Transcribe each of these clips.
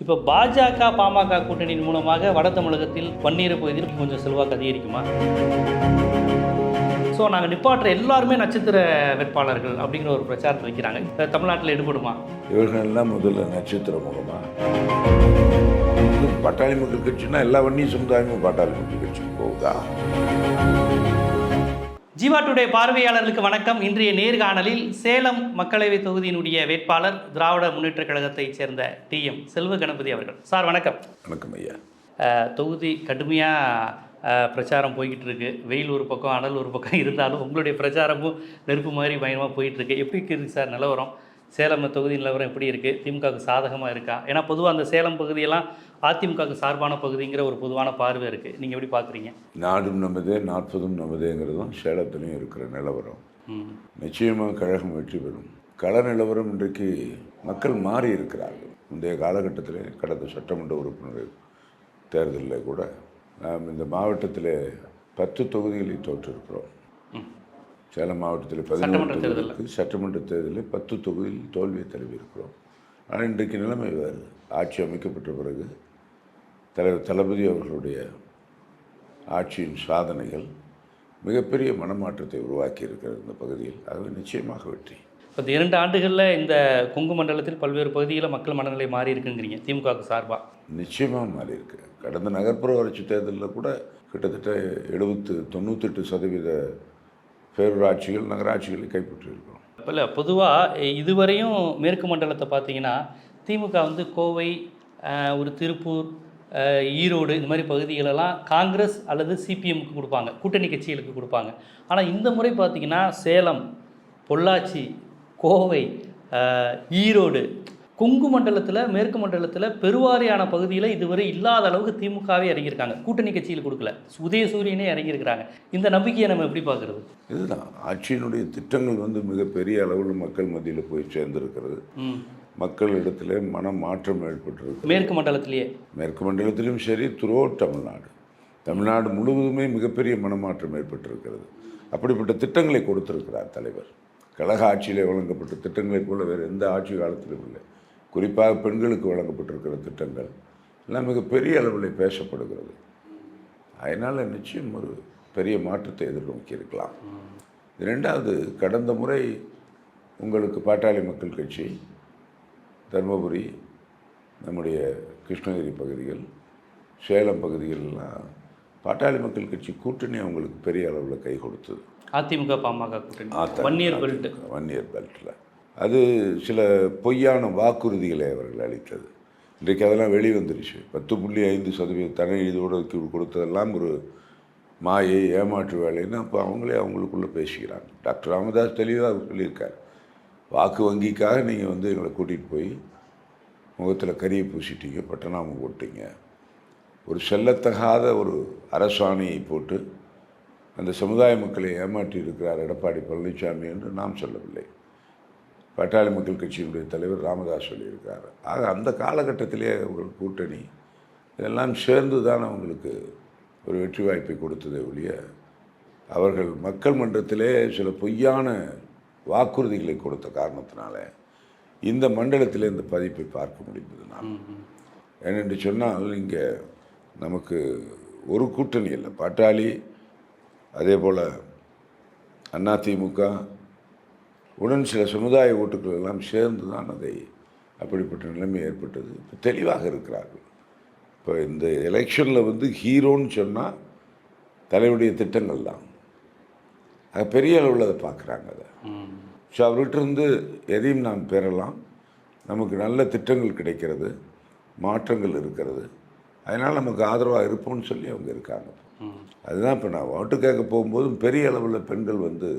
இப்போ பாஜக பாமக கூட்டணியின் மூலமாக வட தமிழகத்தில் பன்னீர் பகுதியில் கொஞ்சம் செல்வாக்கு அதிகரிக்குமா? ஸோ நாங்கள் நிப்பாட்டுற எல்லாருமே நட்சத்திர வேட்பாளர்கள் அப்படிங்கிற ஒரு பிரச்சாரத்தை வைக்கிறாங்க தமிழ்நாட்டில் எடுபடுமா இவர்கள் எல்லாம் முதல்ல நட்சத்திர முகமா? பட்டாளி மக்கள் கட்சின்னா எல்லா வன்னிய சமுதாயமும் பாட்டாளி மக்கள் கட்சிக்கு போகுதா? ஜீவா டுடே பார்வையாளர்களுக்கு வணக்கம். இன்றைய நேர்காணலில் சேலம் மக்களவை தொகுதியினுடைய வேட்பாளர் திராவிட முன்னேற்றக் கழகத்தைச் சேர்ந்த டி எம் செல்வ கணபதி அவர்கள். சார் வணக்கம். வணக்கம் ஐயா. தொகுதி கடுமையாக பிரச்சாரம் போய்கிட்டு இருக்கு. வெயில் ஒரு பக்கம் அனல் ஒரு பக்கம் இருந்தாலும் உங்களுடைய பிரச்சாரமும் நெருப்பு மாதிரி பயங்கரமாக போயிட்டு இருக்கு. எப்படி இருக்குது சார் நிலவரம்? சேலம் தொகுதி நிலவரம் எப்படி இருக்குது திமுகவுக்கு சாதகமாக இருக்கா? ஏன்னா பொதுவாக அந்த சேலம் பகுதியெல்லாம் அதிமுகவுக்கு சார்பான பகுதிங்கிற ஒரு பொதுவான பார்வை இருக்குது நீங்கள் எப்படி பார்க்குறீங்க நாடும் நமதே நாற்பதும் நமதேங்கிறதும் சேலத்திலையும் இருக்கிற நிலவரம். நிச்சயமாக கழகம் வெற்றி பெறும். கள நிலவரம் இன்றைக்கு மக்கள் மாறி இருக்கிறார்கள். முந்தைய காலகட்டத்தில் கடந்த சட்டமன்ற உறுப்பினர் தேர்தலில் கூட நாம் இந்த மாவட்டத்தில் பத்து தொகுதிகளில் தோற்றிருக்கிறோம். சேலம் மாவட்டத்தில் தேர்தல்ல. தொகுதிகளுக்கு சட்டமன்ற தேர்தலில் பத்து தொகுதியில் தோல்வியை தழுவி இருக்கிறோம் ஆனால் இன்றைக்கு நிலைமை வேறு. ஆட்சி அமைக்கப்பட்ட பிறகு தலைவர் தளபதி அவர்களுடைய ஆட்சியின் சாதனைகள் மிகப்பெரிய மனமாற்றத்தை உருவாக்கி இருக்கிறது இந்த பகுதியில். ஆகவே நிச்சயமாக வெற்றி. இப்போ இரண்டு ஆண்டுகளில் இந்த கொங்கு மண்டலத்தில் பல்வேறு பகுதிகளில் மக்கள் மனநிலை மாறி இருக்குங்கிறீங்க திமுகவுக்கு சார்பாக நிச்சயமாக மாறி இருக்கு கடந்த நகர்ப்புற வளர்ச்சி தேர்தலில் கூட கிட்டத்தட்ட எழுபத்து தொண்ணூத்தெட்டு சதவீத பேரூராட்சிகள் நகராட்சிகளை கைப்பற்றியிருக்கிறோம். இல்லை பொதுவாக இதுவரையும் மேற்கு மண்டலத்தை பார்த்தீங்கன்னா திமுக வந்து கோவை ஒரு திருப்பூர் ஈரோடு இந்த மாதிரி பகுதிகளெல்லாம் காங்கிரஸ் அல்லது சிபிஎம்க்கு கொடுப்பாங்க. கூட்டணி கட்சிகளுக்கு கொடுப்பாங்க. ஆனால் இந்த முறை பார்த்தீங்கன்னா சேலம் பொள்ளாச்சி கோவை ஈரோடு கொங்கு மண்டலத்தில் மேற்கு மண்டலத்தில் பெருவாரியான பகுதியில் இதுவரை இல்லாத அளவுக்கு திமுகவே இறங்கியிருக்காங்க. கூட்டணி கட்சியில் கொடுக்கல. உதயசூரியனே இறங்கியிருக்கிறாங்க. இந்த நம்பிக்கையை நம்ம எப்படி பார்க்குறது? இதுதான். ஆட்சியினுடைய திட்டங்கள் வந்து மிகப்பெரிய அளவில் மக்கள் மத்தியில் போய் சேர்ந்திருக்கிறது. மக்களிடத்தில் மன மாற்றம் ஏற்பட்டிருக்கு மேற்கு மண்டலத்திலேயே? மேற்கு மண்டலத்திலும் சரி துரோட் தமிழ்நாடு. தமிழ்நாடு முழுவதுமே மிகப்பெரிய மனமாற்றம் ஏற்பட்டிருக்கிறது. அப்படிப்பட்ட திட்டங்களை கொடுத்திருக்கிறார் தலைவர். கழக ஆட்சியிலே வழங்கப்பட்ட திட்டங்களைப் போல வேறு எந்த ஆட்சி காலத்திலும் இல்லை. குறிப்பாக பெண்களுக்கு வழங்கப்பட்டிருக்கிற திட்டங்கள் எல்லாம் மிகப்பெரிய அளவில் பேசப்படுகிறது. அதனால் நிச்சயம் ஒரு பெரிய மாற்றத்தை எதிர்நோக்கி இருக்கலாம் இரண்டாவது கடந்த முறை உங்களுக்கு பாட்டாளி மக்கள் கட்சி தருமபுரி நம்முடைய கிருஷ்ணகிரி பகுதிகள் சேலம் பகுதிகளெல்லாம் பாட்டாளி மக்கள் கட்சி கூட்டணி அவங்களுக்கு பெரிய அளவில் கை கொடுத்தது. அதிமுக பாமக கூட்டணி. One year belt. One year பெல்ட்டில் அது சில பொய்யான வாக்குறுதிகளை அவர்கள் அளித்தது. இன்றைக்கு அதெல்லாம் வெளிவந்துருச்சு. பத்து புள்ளி ஐந்து சதவீத தனி இதோடு கொடுத்ததெல்லாம் ஒரு மாயை ஏமாற்று வேலைன்னு அப்போ அவங்களே அவங்களுக்குள்ளே பேசிக்கிறாங்க. டாக்டர் ராமதாஸ் தெளிவாக சொல்லியிருக்கார். வாக்கு வங்கிக்காக நீங்கள் வந்து எங்களை கூட்டிகிட்டு போய் முகத்தில் கரியை பூசிட்டீங்க பட்டனாம போட்டீங்க. ஒரு செல்லத்தகாத ஒரு அரசாணையை போட்டு அந்த சமுதாய மக்களை ஏமாற்றி இருக்கிறார் எடப்பாடி பழனிசாமி என்று நாம் சொல்லவில்லை. பட்டாளி மக்கள் கட்சியினுடைய தலைவர் ராமதாஸ் சொல்லியிருக்கார். ஆக அந்த காலகட்டத்திலே அவர்கள் கூட்டணி இதெல்லாம் சேர்ந்து தான் அவங்களுக்கு ஒரு வெற்றி வாய்ப்பை கொடுத்ததே ஒழிய அவர்கள் மக்கள் மன்றத்திலே சில பொய்யான வாக்குறுதிகளை கொடுத்த காரணத்தினால இந்த மண்டலத்தில் இந்த பதிப்பை பார்க்க முடிந்தது நான் ஏனென்று சொன்னால் இங்கே நமக்கு ஒரு கூட்டணி இல்லை. பாட்டாளி அதே போல் அதிமுக உடன் சில சமுதாய ஓட்டுக்கள் எல்லாம் சேர்ந்து தான் அதை அப்படிப்பட்ட நிலைமை ஏற்பட்டது. இப்போ தெளிவாக இருக்கிறார்கள். இப்போ இந்த எலெக்ஷனில் வந்து ஹீரோன்னு சொன்னால் தலைவருடைய திட்டங்கள் தான். அது பெரிய அளவில் அதை பார்க்குறாங்க அதை. ஸோ அவர்கிட்ட இருந்து எதையும் நாம் பெறலாம். நமக்கு நல்ல திட்டங்கள் கிடைக்கிறது மாற்றங்கள் இருக்கிறது. அதனால் நமக்கு ஆதரவாக இருப்போம்னு சொல்லி அவங்க இருக்காங்க. அதுதான் இப்போ நான் ஓட்டு கேட்க போகும்போதும் பெரிய அளவில் பெண்கள் வந்து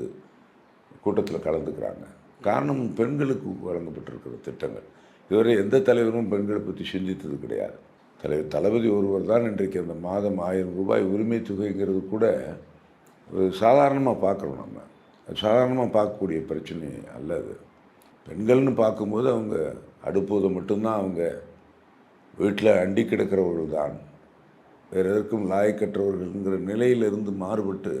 கூட்டத்தில் கலந்துக்கிறாங்க. காரணம் பெண்களுக்கு வழங்கப்பட்டிருக்கிற திட்டங்கள். இதுவரை எந்த தலைவரும் பெண்களை பற்றி சிந்தித்தது கிடையாது. தலைவர் தளபதி ஒருவர் தான் இன்றைக்கு அந்த மாதம் ஆயிரம் ரூபாய் உரிமை தொகைங்கிறது கூட சாதாரணமாக பார்க்குறோம் நம்ம. சாதாரணமாக பார்க்கக்கூடிய பிரச்சனை அல்ல அது. பெண்கள்னு பார்க்கும்போது அவங்க அடுப்போதை மட்டும்தான் அவங்க வீட்டில் அண்டி கிடக்கிறவர்கள் தான். வேறு எதற்கும் லாயக்கற்றவர்கள்ங்கிற நிலையிலிருந்து மாறுபட்டு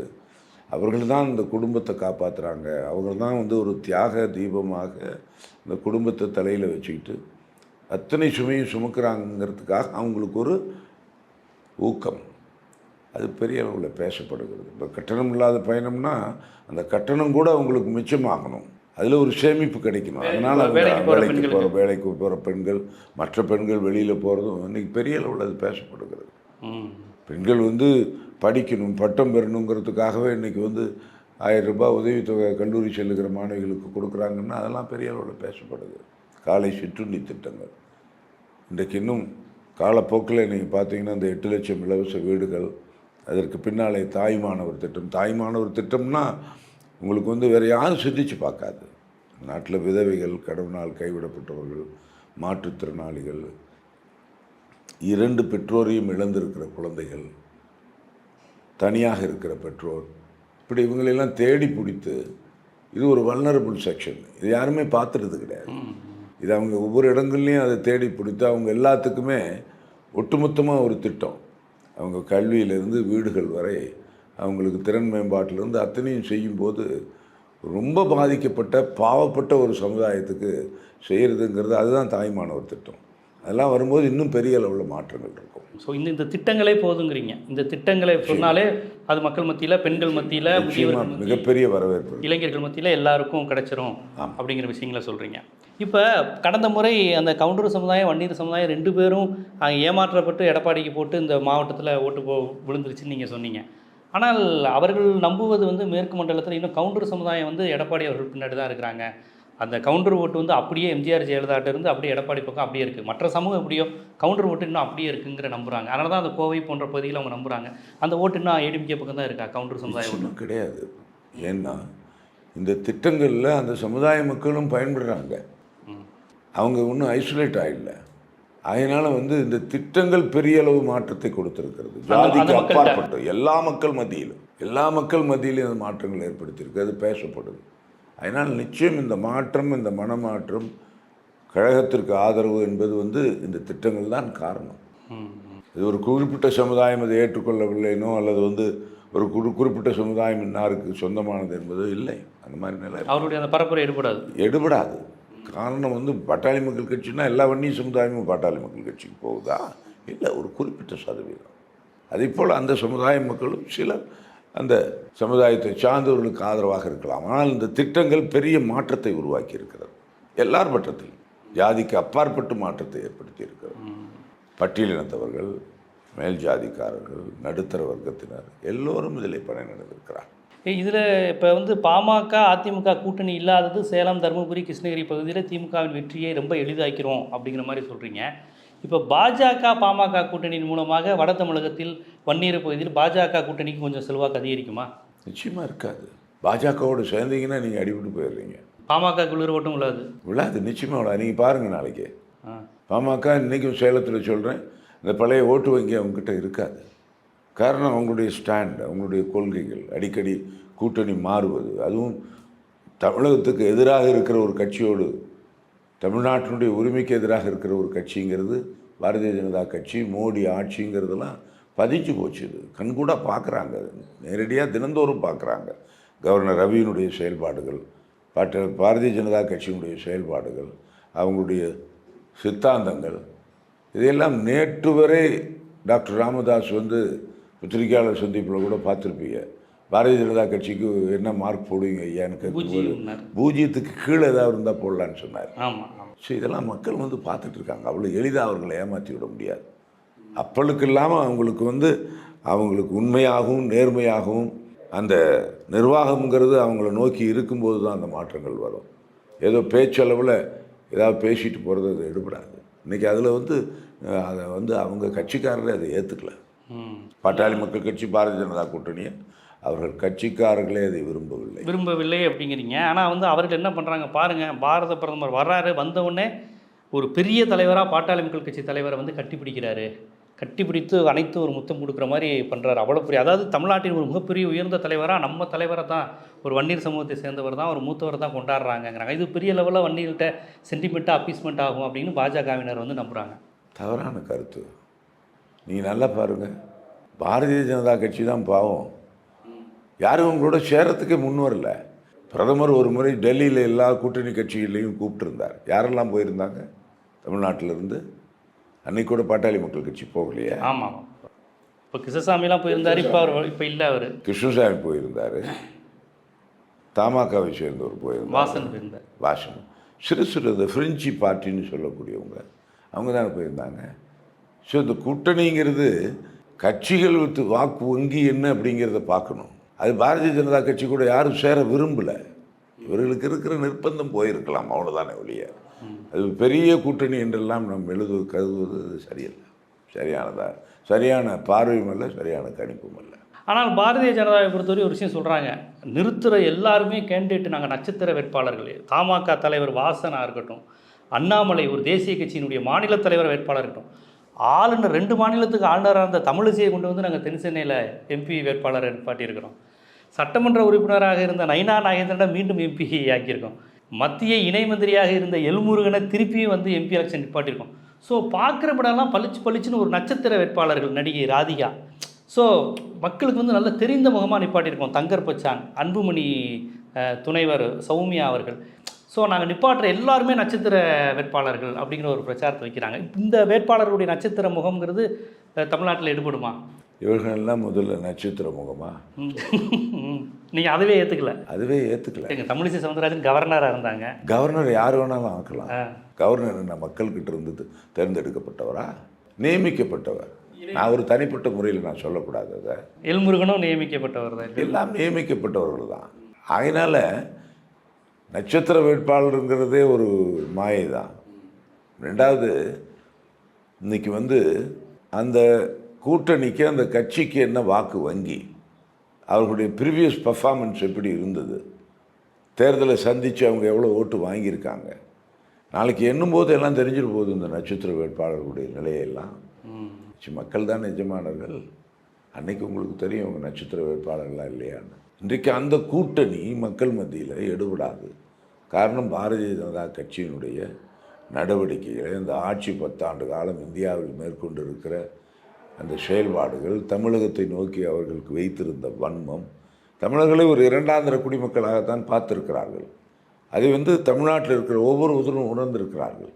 அவர்கள் தான் இந்த குடும்பத்தை காப்பாற்றுறாங்க அவர்கள் தான் வந்து ஒரு தியாக தீபமாக இந்த குடும்பத்தை தலையில் வச்சுக்கிட்டு அத்தனை சுமையும் சுமக்கிறாங்கிறதுக்காக அவங்களுக்கு ஒரு ஊக்கம். அது பெரிய அளவில் பேசப்படுகிறது. இப்போ கட்டணம் இல்லாத பயணம்னா அந்த கட்டணம் கூட அவங்களுக்கு மிச்சமாகணும். அதில் ஒரு சேமிப்பு கிடைக்கணும். அதனால் வேலைக்கு. போகிற வேலைக்கு போகிற பெண்கள் மற்ற பெண்கள் வெளியில் போகிறதும் இன்னைக்கு பெரிய அளவில் அது பேசப்படுகிறது. பெண்கள் வந்து படிக்கணும் பட்டம் பெறணுங்கிறதுக்காகவே இன்றைக்கி வந்து ஆயிரம் ரூபாய் உதவித்தொகை கல்லூரி செல்லுகிற மாணவிகளுக்கு கொடுக்குறாங்கன்னா அதெல்லாம் பெரிய அளவில் பேசப்படுது. காலை சிற்றுண்டி திட்டங்கள். இன்றைக்கு இன்னும் காலப்போக்கில் நீங்கள் பார்த்தீங்கன்னா இந்த எட்டு லட்சம் இலவச வீடுகள் அதற்கு பின்னாலே தாய்மானவர் திட்டம். தாய்மானவர் திட்டம்னா உங்களுக்கு வந்து வேறு யாரும் சிந்திச்சு பார்க்காது. நாட்டில் விதவைகள் கடவுளால் கைவிடப்பட்டவர்கள் மாற்றுத்திறனாளிகள் இரண்டு பெற்றோரையும் இழந்திருக்கிற குழந்தைகள் தனியாக இருக்கிற பெற்றோர். இப்படி இவங்களெல்லாம் தேடி பிடித்து இது ஒரு வல்னரபுள் செக்ஷன் இது யாருமே பார்த்துறது கிடையாது. இது அவங்க ஒவ்வொரு இடங்கள்லையும் அதை தேடி பிடித்து அவங்க எல்லாத்துக்குமே ஒட்டுமொத்தமாக ஒரு திட்டம். அவங்க கல்வியிலேருந்து வீடுகள் வரை அவங்களுக்கு திறன் மேம்பாட்டிலிருந்து அத்தனையும் செய்யும்போது ரொம்ப பாதிக்கப்பட்ட பாவப்பட்ட ஒரு சமுதாயத்துக்கு செய்கிறதுங்கிறது அதுதான் தாய்மானவர் திட்டம். அதெல்லாம் வரும்போது இன்னும் பெரிய அளவில் மாற்றங்கள் இருக்கும். ஸோ இந்த இந்த திட்டங்களே போதுங்கிறீங்க. இந்த திட்டங்களை சொன்னாலே அது மக்கள் மத்தியில் பெண்கள் மத்தியில் மிகப்பெரிய வரவேற்பு. இளைஞர்கள் மத்தியில் எல்லாருக்கும் கிடைச்சிரும் அப்படிங்கிற விஷயங்களை சொல்கிறீங்க இப்போ கடந்த முறை அந்த கவுண்டர் சமுதாயம் வன்னியர் சமுதாயம் ரெண்டு பேரும் ஏமாற்றப்பட்டு எடப்பாடிக்கு போட்டு இந்த மாவட்டத்தில் ஓட்டு போ விழுந்துருச்சுன்னு நீங்கள் சொன்னீங்க. ஆனால் அவர்கள் நம்புவது வந்து மேற்கு மண்டலத்தில் இன்னும் கவுண்டர் சமுதாயம் வந்து எடப்பாடி அவர்கள் பின்னாடி தான் இருக்கிறாங்க. அந்த கவுண்டர் ஓட்டு வந்து அப்படியே எம்ஜிஆர் ஜெயலலிதாட்ட இருந்து அப்படியே எடப்பாடி பக்கம் அப்படியே இருக்குது மற்ற சமூகம் எப்படியோ கவுண்டர் ஓட்டு இன்னும் அப்படியே இருக்குங்கிற நம்புறாங்க. அதனால தான் அந்த கோவை போன்ற பகுதியில் அவங்க நம்புறாங்க. அந்த ஓட்டு இன்னும் ஏடிஎம்கே பக்கம் தான் இருக்கா? கவுண்டர் சமுதாய ஓட்டு நிச்சயமா கிடையாது. ஏன்னா இந்த திட்டங்களில் அந்த சமுதாய மக்களும் பயன்படுறாங்க. அவங்க ஒன்றும் ஐசோலேட் ஆகல அதனால வந்து இந்த திட்டங்கள் பெரிய அளவு மாற்றத்தை கொடுத்திருக்கிறது. அந்த ஜாதிக்கு. அப்பாற்பட்டு எல்லா மக்கள் மத்தியிலும் எல்லா மக்கள் மத்தியிலும் இந்த மாற்றங்கள் ஏற்படுத்தியிருக்கு. அது பேசப்படுது. அதனால் நிச்சயம் இந்த மாற்றம் இந்த மனமாற்றம் கழகத்திற்கு ஆதரவு என்பது வந்து இந்த திட்டங்கள் தான் காரணம். இது ஒரு குறிப்பிட்ட சமுதாயம் அதை ஏற்றுக்கொள்ளவில்லைனோ அல்லது வந்து ஒரு குறி குறிப்பிட்ட சமுதாயம் இன்னாருக்கு சொந்தமானது என்பதோ இல்லை. அந்த மாதிரி நிலை. அவருடைய அந்த பரப்புரை ஈடுபடாது எடுபடாது. காரணம் வந்து பாட்டாளி மக்கள் கட்சினா எல்லா வன்னிய சமுதாயமும் பாட்டாளி மக்கள் கட்சிக்கு போகுதா? இல்லை ஒரு குறிப்பிட்ட சதவீதம். அதே போல் அந்த சமுதாய மக்களும் சிலர் அந்த சமுதாயத்தை சார்ந்தவர்களுக்கு ஆதரவாக இருக்கலாம். ஆனால் இந்த திட்டங்கள் பெரிய மாற்றத்தை உருவாக்கி இருக்கிறது எல்லார் பட்டத்திலும் ஜாதிக்கு அப்பாற்பட்டு மாற்றத்தை ஏற்படுத்தி இருக்கிறது பட்டியலினத்தவர்கள் மேல் ஜாதிக்காரர்கள் நடுத்தர வர்க்கத்தினர் எல்லோரும் இதில் பயனடைந்திருக்கிறார் இதில் இப்போ வந்து பாமக அதிமுக கூட்டணி இல்லாதது சேலம் தருமபுரி கிருஷ்ணகிரி பகுதியில் திமுகவின் வெற்றியை ரொம்ப எளிதாக்கிறோம் அப்படிங்கிற மாதிரி சொல்கிறீங்க இப்போ பாஜக பாமக கூட்டணியின் மூலமாக வட தமிழகத்தில் வன்னியர் பகுதியில் பாஜக கூட்டணிக்கு கொஞ்சம் செல்வாக்கு அதிகரிக்குமா? நிச்சயமாக இருக்காது. பாஜகவோடு சேர்ந்தீங்கன்னா நீங்கள் அடிபட்டு போயிடுறீங்க. பாமக குளிர் ஓட்டும் உள்ளது விழாது நிச்சயமாக விழா நீங்கள் பாருங்கள் நாளைக்கு பாமக இன்றைக்கும் சேலத்தில் சொல்கிறேன் இந்த பழைய ஓட்டு வங்கி அவங்ககிட்ட இருக்காது. காரணம் அவங்களுடைய ஸ்டாண்ட் அவங்களுடைய கொள்கைகள். அடிக்கடி கூட்டணி மாறுவது அதுவும் தமிழகத்துக்கு எதிராக இருக்கிற ஒரு கட்சியோடு தமிழ்நாட்டினுடைய உரிமைக்கு எதிராக இருக்கிற ஒரு கட்சிங்கிறது பாரதிய ஜனதா கட்சி மோடி ஆட்சிங்கிறதெல்லாம் பதிஞ்சு போச்சு இது. கண்கூடாக பார்க்குறாங்க நேரடியாக தினந்தோறும் பார்க்குறாங்க. கவர்னர் ரவியினுடைய செயல்பாடுகள் பாட்ட பாரதிய ஜனதா கட்சியினுடைய செயல்பாடுகள் அவங்களுடைய சித்தாந்தங்கள் இதையெல்லாம் நேற்று வரை டாக்டர் ராமதாஸ் வந்து பத்திரிகையாளர் சந்திப்பில் கூட பார்த்துருப்பீங்க. பாரதிய ஜனதா கட்சிக்கு என்ன மார்க் போடுவீங்க ஐயான்னு கேட்கும்போது. பூஜ்ஜியத்துக்கு கீழே ஏதாவது இருந்தால் போடலான்னு சொன்னார். ஸோ இதெல்லாம் மக்கள் வந்து பார்த்துட்டு இருக்காங்க. அவ்வளோ எளிதாக அவர்களை ஏமாற்றி விட முடியாது. அப்பளுக்கு இல்லாமல் அவங்களுக்கு வந்து அவங்களுக்கு உண்மையாகவும் நேர்மையாகவும் அந்த நிர்வாகம்ங்கிறது அவங்கள நோக்கி இருக்கும்போது தான் அந்த மாற்றங்கள் வரும். ஏதோ பேச்சளவில் ஏதாவது பேசிட்டு போகிறது அது எடுபடாது. இன்றைக்கி அதில் வந்து அதை வந்து அவங்க கட்சிக்காரரே அதை ஏற்றுக்கல பாட்டாளி மக்கள் கட்சி பாரதிய ஜனதா கூட்டணியை அவர்கள் கட்சிக்காரர்களே அதை விரும்பவில்லை. விரும்பவில்லை அப்படிங்கிறீங்க. ஆனால் வந்து அவர்கள் என்ன பண்ணுறாங்க பாருங்கள் பாரத பிரதமர் வர்றாரு வந்த உடனே ஒரு பெரிய தலைவராக பாட்டாளி மக்கள் கட்சி தலைவரை வந்து கட்டிப்பிடிக்கிறாரு கட்டிப்பிடித்து அனைத்து ஒரு முத்தம் கொடுக்குற மாதிரி பண்ணுறாரு அவ்வளோ பெரிய அதாவது தமிழ்நாட்டின் ஒரு மிகப்பெரிய உயர்ந்த தலைவராக நம்ம தலைவரை தான் ஒரு வன்னியர் சமூகத்தை சேர்ந்தவர் தான் ஒரு மூத்தவர் தான் கொண்டாடுறாங்கங்கிறாங்க. இது பெரிய லெவலில் வன்னியர்கிட்ட சென்டிமெண்ட்டாக அப்பீஸ்மெண்ட் ஆகும் அப்படின்னு பாஜகவினர் வந்து நம்புகிறாங்க தவறான கருத்து. நீங்கள் நல்லா பாருங்கள் பாரதிய ஜனதா கட்சி தான் பாவம். யாரும் உங்களோட சேரத்துக்கே முன் வரல. பிரதமர் ஒரு முறை டெல்லியில் எல்லா கூட்டணி கட்சிகளையும் கூப்பிட்டுருந்தார். யாரெல்லாம் போயிருந்தாங்க? தமிழ்நாட்டில் இருந்து அன்னைக்கு கூட பாட்டாளி மக்கள் கட்சி போகலையே. ஆமாம் இப்போ கிருஷ்ணசாமிலாம் போயிருந்தார் இப்போ அவர் இப்போ இல்லை அவர். கிருஷ்ணசாமி போயிருந்தார். தமாகவை சேர்ந்தவர் போயிருந்தார். வாசன் போயிருந்தார். வாசன். சிறு சிறு இந்த ஃப்ரெஞ்சு பார்ட்டின்னு சொல்லக்கூடியவங்க அவங்க தானே போயிருந்தாங்க. ஸோ இந்த கூட்டணிங்கிறது கட்சிகள் வித்து வாக்கு வங்கி என்ன அப்படிங்கிறத பார்க்கணும். அது பாரதிய ஜனதா கட்சி கூட யாரும் சேர விரும்பலை. இவர்களுக்கு இருக்கிற நிர்பந்தம் போயிருக்கலாம் அவ்வளோதானே ஒழிய. அது பெரிய கூட்டணி என்றெல்லாம் நாம் எழுது கருதுவது சரியல்ல. சரியானதா? சரியான பார்வையும் அல்ல சரியான கணிப்பும் அல்ல. ஆனால் பாரதிய ஜனதாவை பொறுத்தவரை ஒரு விஷயம் சொல்கிறாங்க நிறுத்துகிற எல்லாருமே கேண்டிடேட் நாங்கள் நட்சத்திர வேட்பாளர்கள். தமாக தலைவர் வாசனாக இருக்கட்டும் அண்ணாமலை ஒரு தேசிய கட்சியினுடைய மாநில தலைவர் வேட்பாளர் இருக்கட்டும். ஆளுநர் ரெண்டு மாநிலத்துக்கு ஆளுநராக இருந்த தமிழிசையை கொண்டு வந்து நாங்கள் தென் சென்னையில் எம்பி வேட்பாளர் நிற்பாட்டியிருக்கிறோம் சட்டமன்ற உறுப்பினராக இருந்த நைனா நாகேந்திரனை மீண்டும் எம்பி ஆக்கியிருக்கோம். மத்திய இணை மந்திரியாக இருந்த எல்முருகனை திருப்பியும் வந்து எம்பி எலெக்ஷன் நிப்பாட்டியிருக்கோம். ஸோ பார்க்குறப்படலாம் பளிச்சு பளிச்சுன்னு ஒரு நட்சத்திர வேட்பாளர்கள் நடிகை ராதிகா. ஸோ மக்களுக்கு வந்து நல்ல தெரிந்த முகமாக நிப்பாட்டியிருக்கோம். தங்கர் பச்சான் அன்புமணி துணைவர் சௌமியா அவர்கள். ஸோ நாங்கள் நிப்பாட்டுற எல்லாருமே நட்சத்திர வேட்பாளர்கள் அப்படிங்கிற ஒரு பிரச்சாரத்தை வைக்கிறாங்க. இந்த வேட்பாளர்களுடைய நட்சத்திர முகம்ங்கிறது தமிழ்நாட்டில் எடுபடுமா? இவர்களெல்லாம் முதல்ல நட்சத்திர முகமா? நீங்கள் அதுவே ஏற்றுக்கல அதுவே ஏற்றுக்கல எங்கள் தமிழிசை சவுந்தரராஜன் கவர்னராக இருந்தாங்க. கவர்னர் யார் வேணாலும் ஆக்கலாம். கவர்னர் என்ன மக்கள்கிட்ட இருந்து தேர்ந்தெடுக்கப்பட்டவரா? நியமிக்கப்பட்டவர். நான் ஒரு தனிப்பட்ட முறையில் நான் சொல்லக்கூடாது எல்முருகனும் நியமிக்கப்பட்டவர் தான். எல்லாம் நியமிக்கப்பட்டவர்கள் தான். அதனால் நட்சத்திர வேட்பாளருங்கிறதே ஒரு மாயை தான் ரெண்டாவது இன்னைக்கு வந்து அந்த கூட்டணிக்கு அந்த கட்சிக்கு என்ன வாக்கு வங்கி? அவர்களுடைய ப்ரீவியஸ் பர்ஃபார்மன்ஸ் எப்படி இருந்தது? தேர்தலை சந்தித்து அவங்க எவ்வளோ ஓட்டு வாங்கியிருக்காங்க? நாளைக்கு எண்ணும்போது எல்லாம் தெரிஞ்சிட போகுது இந்த நட்சத்திர வேட்பாளர்களுடைய நிலையெல்லாம். மக்கள் தான் எஜமானர்கள் அன்னைக்கு உங்களுக்கு தெரியும் அவங்க நட்சத்திர வேட்பாளர்களாக இல்லையான்னு. இன்றைக்கு அந்த கூட்டணி மக்கள் மத்தியில் எடுபடாது. காரணம் பாரதிய ஜனதா கட்சியினுடைய நடவடிக்கைகளை இந்த ஆட்சி பத்தாண்டு காலம் இந்தியாவில் மேற்கொண்டு இருக்கிற அந்த செயல்பாடுகள் தமிழகத்தை நோக்கி அவர்களுக்கு வைத்திருந்த வன்மம் தமிழர்களை ஒரு இரண்டாந்திர குடிமக்களாகத்தான் பார்த்துருக்கிறார்கள். அதை வந்து தமிழ்நாட்டில் இருக்கிற ஒவ்வொருவரும் உணர்ந்திருக்கிறார்கள்.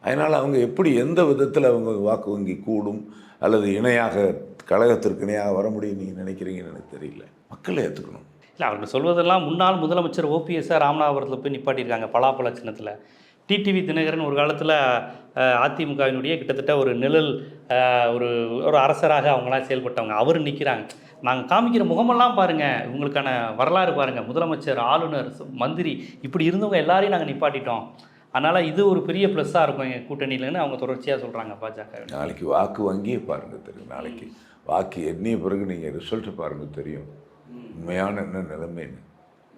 அதனால் அவங்க எப்படி எந்த விதத்தில் அவங்க வாக்கு வங்கி கூடும் அல்லது இணையாக கழகத்திற்கு இணையாக வர முடியும் நீங்கள் நினைக்கிறீங்கன்னு எனக்கு தெரியல. மக்களை ஏற்றுக்கணும் இல்லை அவர்கள் சொல்வதெல்லாம் முன்னாள் முதலமைச்சர் ஓபிஎஸ்ஆர் ராமநாதபுரத்தில் போய் நிப்பாட்டியிருக்காங்க பலாப்பழ சின்னத்தில். டிடிவி தினகரன் ஒரு காலத்தில் அதிமுகவினுடைய கிட்டத்தட்ட ஒரு நிழல் ஒரு ஒரு அரசராக அவங்களாம் செயல்பட்டவங்க. அவர் நிற்கிறாங்க நாங்கள் காமிக்கிற முகமெல்லாம் பாருங்கள் உங்களுக்கான வரலாறு பாருங்கள் முதலமைச்சர் ஆளுநர் மந்திரி இப்படி இருந்தவங்க எல்லாரையும் நாங்கள் நிப்பாட்டிட்டோம். அதனால் இது ஒரு பெரிய ப்ளஸ்ஸாக இருக்கும் எங்கள் கூட்டணியிலன்னு அவங்க தொடர்ச்சியாக சொல்கிறாங்க பாஜக. நாளைக்கு வாக்கு வங்கியை பாருங்கள் தெரியும் நாளைக்கு வாக்கு எண்ணிய பிறகு நீங்கள் ரிசல்ட்டை பாருங்கள் தெரியும். உண்மையான என்ன நிலைமைன்னு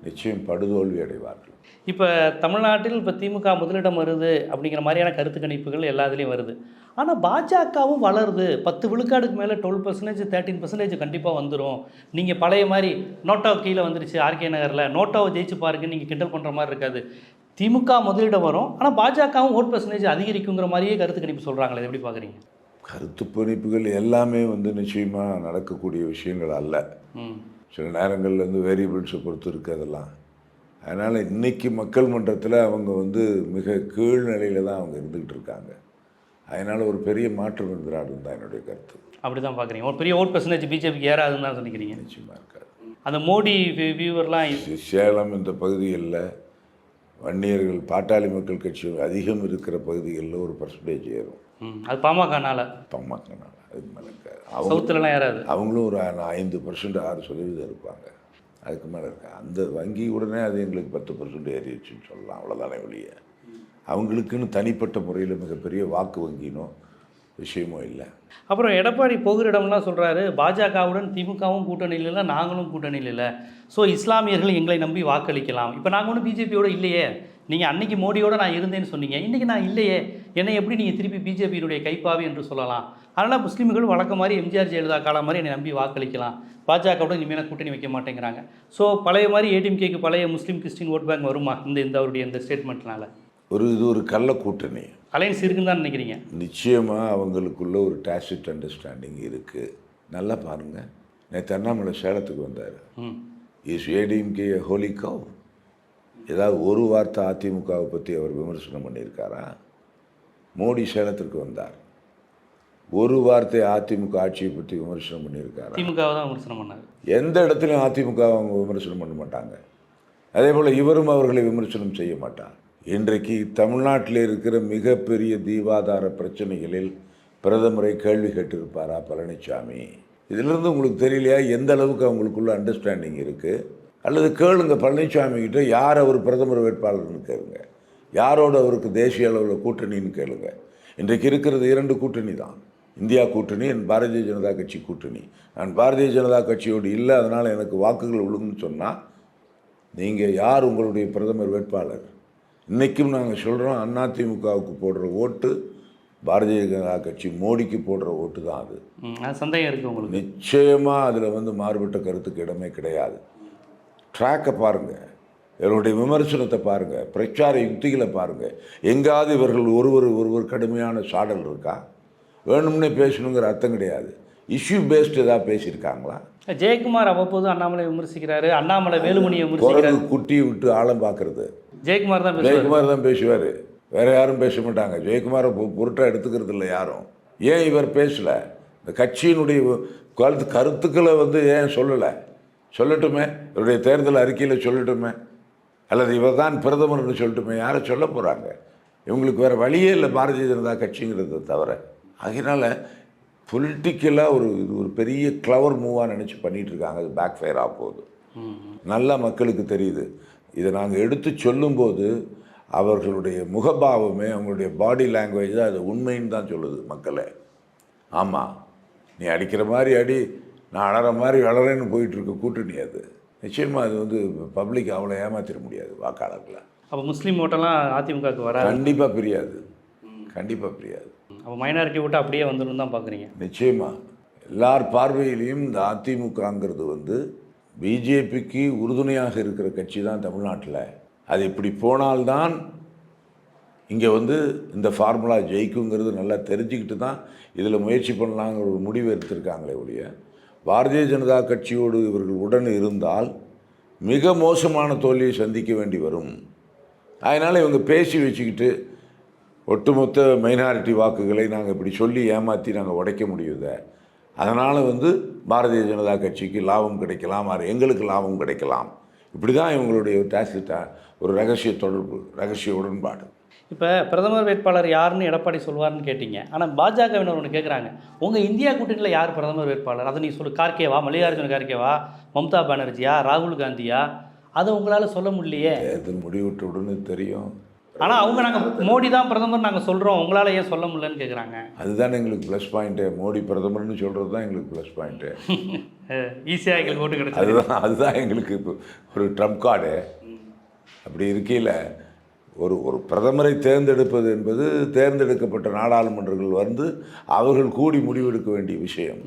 நிச்சயம் படுதோல்வி அடைவார்கள். இப்போ தமிழ்நாட்டில் இப்போ திமுக முதலிடம் வருது அப்படிங்கிற மாதிரியான கருத்து கணிப்புகள் எல்லா இதுலேயும் வருது. ஆனால் பாஜகவும் வளருது. பத்து விழுக்காடுக்கு மேலே டுவெல் பர்சன்டேஜ் தேர்ட்டின் பர்சன்டேஜ் கண்டிப்பாக வந்துடும் நீங்கள் பழைய மாதிரி நோட்டா கீழே வந்துருச்சு ஆர்கே நகரில். நோட்டாவை ஜெயிச்சு பாருங்க நீங்கள் கிண்டல் பண்ணுற மாதிரி இருக்காது. திமுக முதலிடம் வரும். ஆனால் பாஜகவும் ஓட் பர்சன்டேஜ் அதிகரிக்குங்கிற மாதிரியே கருத்து கணிப்பு சொல்கிறாங்களே எப்படி பார்க்குறீங்க கருத்து பிணைப்புகள் எல்லாமே வந்து நிச்சயமாக நடக்கக்கூடிய விஷயங்கள் அல்ல. சில நேரங்கள்ல இருந்து வேரியபிள்ஸை பொறுத்து இருக்கு அதெல்லாம். அதனால் இன்னைக்கு மக்கள் மன்றத்தில் அவங்க வந்து மிக கீழ்நிலையில் தான் அவங்க இருந்துக்கிட்டு இருக்காங்க. அதனால் ஒரு பெரிய மாற்றம் எதிராடும் தான் என்னுடைய கருத்து. அப்படி தான் பார்க்குறீங்க ஒரு பெரிய ஓட் பர்சன்டேஜ் பிஜேபிக்கு ஏறாதுன்னு தான் சொல்லிக்கிறீங்க. நிச்சயமாக இருக்காது. அந்த மோடி வியூவர்லாம் சேலம் இந்த பகுதிகளில் வன்னியர்கள் பாட்டாளி மக்கள் கட்சி அதிகம் இருக்கிற பகுதிகளில் ஒரு பர்சன்டேஜ் ஏறும். அது பாமகனால. பம்மாக்கனால அதுக்கு மேலே இருக்காது. அவங்க ஏறாது. அவங்களும் ஒரு ஐந்து பர்சன்ட் ஆறு சதவீதம் இருப்பாங்க. அதுக்கு மேலே இருக்காங்க அந்த வங்கி உடனே அது எங்களுக்கு பத்து பர்சன்ட் ஏறிடுச்சுன்னு சொல்லலாம். அவ்வளோதானே வெளிய அவங்களுக்குன்னு தனிப்பட்ட முறையில் மிகப்பெரிய வாக்கு வங்கினோ விஷயமோ இல்லை. அப்புறம் எடப்பாடி போகிற இடம்லாம் சொல்கிறாரு பாஜகவுடன் திமுகவும் கூட்டணியில் இல்லை நாங்களும் கூட்டணியில் இல்லை. ஸோ இஸ்லாமியர்கள் எங்களை நம்பி வாக்களிக்கலாம். இப்போ நாங்கள் ஒன்றும் பிஜேபியோட இல்லையே. நீங்கள் அன்னைக்கு மோடியோட நான் இருந்தேன்னு சொன்னீங்க. இன்றைக்கி நான் இல்லையே. என்னை எப்படி நீங்கள் திருப்பி பிஜேபியினுடைய கைப்பாவி என்று சொல்லலாம். அதனால் முஸ்லீம்கள் வழக்கம் மாதிரி எம்ஜிஆர் ஜெயலலிதா காலம் மாதிரி என்னை நம்பி வாக்களிக்கலாம். பாஜகவுடன் இனிமேல் கூட்டணி வைக்க மாட்டேங்கிறாங்க. ஸோ பழைய மாதிரி ஏடிஎம்கேக்கு பழைய முஸ்லீம் கிறிஸ்டின் ஓட் பேங்க் வருமா? இந்த இந்த அவருடைய இந்த ஸ்டேட்மெண்ட்னால ஒரு இது ஒரு கள்ள கூட்டணி. அலையன்ஸ் இருக்குன்னு தான் நினைக்கிறீங்க? நிச்சயமாக அவங்களுக்குள்ள ஒரு டாசிட் அண்டர்ஸ்டாண்டிங் இருக்குது நல்லா பாருங்கள் நேற்று அண்ணாமலை சேலத்துக்கு வந்தார். இஸ் ஏடிஎம்கே ஹோலி கவ் ஏதாவது ஒரு வார்த்தை அதிமுகவை பற்றி அவர் விமர்சனம் பண்ணியிருக்காரா? மோடி சேலத்திற்கு வந்தார். ஒரு வார்த்தை அதிமுக ஆட்சியை பற்றி விமர்சனம் பண்ணியிருக்காரா? திமுகவை தான் விமர்சனம் பண்ணாரு. எந்த இடத்துலையும் அதிமுக அவங்க விமர்சனம் பண்ண மாட்டாங்க. அதே போல் இவரும் அவர்களை விமர்சனம் செய்ய மாட்டார். இன்றைக்கு தமிழ்நாட்டில் இருக்கிற மிகப்பெரிய தீவாதார பிரச்சனைகளில் பிரதமரை கேள்வி கேட்டிருப்பாரா பழனிசாமி இதிலிருந்து உங்களுக்கு தெரியலையா? எந்த அளவுக்கு அவங்களுக்குள்ள அண்டர்ஸ்டாண்டிங் இருக்குது அல்லது கேளுங்க பழனிசாமி கிட்ட யார் அவர் பிரதமர் வேட்பாளர்னு கேளுங்க. யாரோட அவருக்கு தேசிய அளவில் கூட்டணின்னு கேளுங்க. இன்றைக்கு இருக்கிறது இரண்டு கூட்டணி தான். இந்தியா கூட்டணி என் பாரதிய ஜனதா கட்சி கூட்டணி. நான் பாரதிய ஜனதா கட்சியோடு இல்லை அதனால் எனக்கு வாக்குகள் விழுங்குன்னு சொன்னால் நீங்கள் யார் உங்களுடைய பிரதமர் வேட்பாளர்? இன்றைக்கும் நாங்கள் சொல்கிறோம் அதிமுகவுக்கு போடுற ஓட்டு பாரதிய ஜனதா கட்சி மோடிக்கு போடுற ஓட்டு தான் அது. சந்தேகம் இருக்குது உங்களுக்கு. நிச்சயமாக அதில் வந்து மாறுபட்ட கருத்துக்கு இடமே கிடையாது. ட்ராக்கை பாருங்கள் இவருடைய விமர்சனத்தை பாருங்கள் பிரச்சார யுக்திகளை பாருங்கள் எங்காவது இவர்கள் ஒருவர் ஒருவர் கடுமையான சாடல் இருக்கா? வேணும்னே பேசணுங்கிற அர்த்தம் கிடையாது. இஷ்யூ பேஸ்டு ஏதாவது பேசியிருக்காங்களா? ஜெயக்குமார் அவ்வப்போது அண்ணாமலை விமர்சிக்கிறாரு. அண்ணாமலை வேலுமணியை குரங்கு குட்டி விட்டு ஆழம் பார்க்கறது. ஜெயக்குமார் தான் ஜெயக்குமார் தான் பேசுவார். வேற யாரும் பேச மாட்டாங்க. ஜெயக்குமாரை பொ- பொருட்டா எடுத்துக்கிறது இல்லை யாரும். ஏன் இவர் பேசல? இந்த கட்சியினுடைய கருத்து கருத்துக்களை வந்து ஏன் சொல்லலை? சொல்லட்டுமே. இவருடைய தேர்தல் அறிக்கையில் சொல்லட்டுமே. அல்லது இவர் தான் பிரதமர்னு சொல்லட்டுமே. யாரை சொல்ல போகிறாங்க இவங்களுக்கு வேறு வழியே இல்லை பாரதிய ஜனதா கட்சிங்கிறத தவிர. அதனால் பொலிட்டிக்கலாக ஒரு இது ஒரு பெரிய கிளவர் மூவாக நினச்சி பண்ணிகிட்டு இருக்காங்க. அது பேக் ஃபயர் ஆக போகுது நல்லா மக்களுக்கு தெரியுது. இதை நாங்கள் எடுத்து சொல்லும்போது அவர்களுடைய முகபாவமே அவங்களுடைய பாடி லாங்குவேஜ் தான் அது உண்மைன்னு தான் சொல்லுது மக்களே. ஆமாம் நீ அடிக்கிற மாதிரி அடி நான் அலற மாதிரி வளரேன்னு போயிட்டு இருக்க கூட்டணி அது. நிச்சயமாக அது வந்து பப்ளிக் அவ்வளோ ஏமாத்திட முடியாது வாக்காளர்களை. அப்போ முஸ்லீம் ஓட்டெல்லாம் அதிமுகவுக்கு வராது. கண்டிப்பாக பிரியாது. கண்டிப்பாக பிரியாது. அப்போ மைனாரிட்டி ஓட்டு அப்படியே வந்துடும் தான் பார்க்குறீங்க நிச்சயமாக எல்லார் பார்வையிலையும் இந்த அதிமுகங்கிறது வந்து பிஜேபிக்கு உறுதுணையாக இருக்கிற கட்சி தான் தமிழ்நாட்டில். அது இப்படி போனால்தான் இங்கே வந்து இந்த ஃபார்முலா ஜெயிக்குங்கிறது நல்லா தெரிஞ்சுக்கிட்டு தான் இதில் முயற்சி பண்ணலாங்கிற ஒரு முடிவு எடுத்திருக்காங்களே ஒழிய பாரதிய ஜனதா கட்சியோடு இவர்கள் உடன் இருந்தால் மிக மோசமான தோல்வியை சந்திக்க வேண்டி வரும். அதனால் இவங்க பேசி வச்சுக்கிட்டு ஒட்டுமொத்த மைனாரிட்டி வாக்குகளை நாங்கள் இப்படி சொல்லி ஏமாற்றி நாங்கள் உடைக்க முடியுதை. அதனால் வந்து பாரதிய ஜனதா கட்சிக்கு லாபம் கிடைக்கலாம் அது எங்களுக்கு லாபம் கிடைக்கலாம். இப்படி தான் இவங்களுடைய டாசிட்டா ஒரு ரகசிய தொடர்பு ரகசிய உடன்பாடு. இப்போ பிரதமர் வேட்பாளர் யாருன்னு எடப்பாடி சொல்வார்னு கேட்டீங்க. ஆனால் பாஜகவினர் ஒன்று கேட்குறாங்க உங்கள் இந்தியா கூட்டணியில் யார் பிரதமர் வேட்பாளர்? அதை நீ சொல்லு கார்கேவா மல்லிகார்ஜுன கார்கேவா மம்தா பானர்ஜியா ராகுல் காந்தியா? அதை உங்களால் சொல்ல முடியலையே. தேர்தல் முடிவிட்ட உடனே தெரியும். ஆனால் அவங்க நாங்கள் மோடி தான் பிரதமர் நாங்கள் சொல்கிறோம் உங்களால் ஏன் சொல்ல முடியலன்னு கேட்குறாங்க அதுதான் எங்களுக்கு ப்ளஸ் பாயிண்ட்டு மோடி பிரதமர்னு சொல்கிறது தான் எங்களுக்கு ப்ளஸ் பாயிண்ட்டு ஈஸியாக எங்களுக்கு ஓட்டு கிடைச்சது அதுதான் அதுதான் எங்களுக்கு இப்போ ஒரு ட்ரம்ப் கார்டு அப்படி இருக்கையில் ஒரு ஒரு பிரதமரை தேர்ந்தெடுப்பது என்பது தேர்ந்தெடுக்கப்பட்ட நாடாளுமன்றங்கள் வந்து அவர்கள் கூடி முடிவெடுக்க வேண்டிய விஷயம்.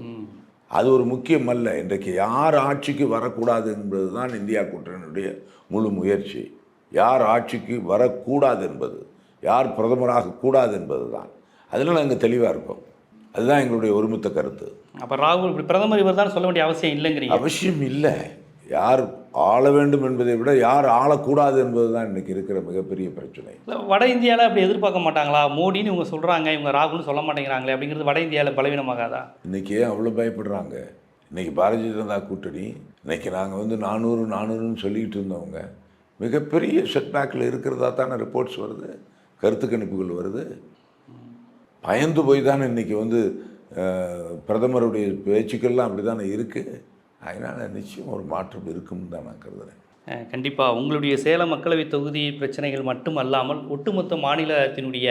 அது ஒரு முக்கியம் அல்ல இன்றைக்கு யார் ஆட்சிக்கு வரக்கூடாது என்பது தான் இந்தியா கூட்டணியுடைய முழு முயற்சி. யார் ஆட்சிக்கு வரக்கூடாது என்பது யார் பிரதமராக கூடாது என்பது தான் அதில் நாங்கள் தெளிவாக இருக்கோம். அதுதான் எங்களுடைய ஒருமித்த கருத்து. அப்போ ராகுல் இப்படி பிரதமர் இவர் தான் சொல்ல வேண்டிய அவசியம் இல்லைங்கிறீங்க. அவசியம் இல்லை. யார் ஆள வேண்டும் என்பதை விட யார் ஆளக்கூடாது என்பது தான் இன்றைக்கி இருக்கிற மிகப்பெரிய பிரச்சனை. இல்ல, வட இந்தியாவில் அப்படி எதிர்பார்க்க மாட்டாங்களா? மோடின்னு இவங்க சொல்கிறாங்க இவங்க ராகுல்னு சொல்ல மாட்டேங்கிறாங்களே அப்படிங்கிறது வட இந்தியாவில் பலவீனமாகாதா? இன்றைக்கி ஏன் அவ்வளோ பயப்படுறாங்க? இன்றைக்கி பாரதிய ஜனதா கூட்டணி இன்றைக்கி நாங்கள் வந்து நானூறு நானூறுன்னு சொல்லிக்கிட்டு இருந்தவங்க மிகப்பெரிய செட்பேக்கில் இருக்கிறதா தானே ரிப்போர்ட்ஸ் வருது கருத்து கணிப்புகள் வருது. பயந்து போய் தானே இன்றைக்கி வந்து பிரதமருடைய பேச்சுக்கள்லாம் அப்படி தானே இருக்குது அதனால் நிச்சயம் ஒரு மாற்றம் இருக்கும்னு தான் நான் கருதுகிறேன் கண்டிப்பாக உங்களுடைய சேலம் மக்களவை தொகுதி பிரச்சனைகள் மட்டும் அல்லாமல் ஒட்டுமொத்த மாநிலத்தினுடைய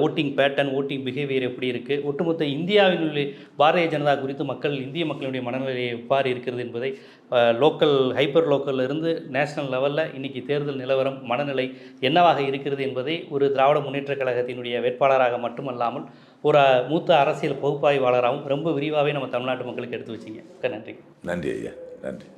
ஓட்டிங் பேட்டர்ன் ஓட்டிங் பிஹேவியர் எப்படி இருக்குது ஒட்டுமொத்த இந்தியாவினுடைய பாரதிய ஜனதா குறித்து மக்கள் இந்திய மக்களுடைய மனநிலை எவ்வாறு இருக்கிறது என்பதை லோக்கல் ஹைப்பர் லோக்கல்ல இருந்து நேஷனல் லெவலில் இன்றைக்கி தேர்தல் நிலவரம் மனநிலை என்னவாக இருக்கிறது என்பதை ஒரு திராவிட முன்னேற்றக் கழகத்தினுடைய வேட்பாளராக மட்டுமல்லாமல் ஒரு மூத்த அரசியல் பகுப்பாய்வாளராகவும் ரொம்ப விரிவாகவே நம்ம தமிழ்நாட்டு மக்களுக்கு எடுத்து வச்சிங்க. நன்றி. நன்றி ஐயா. நன்றி.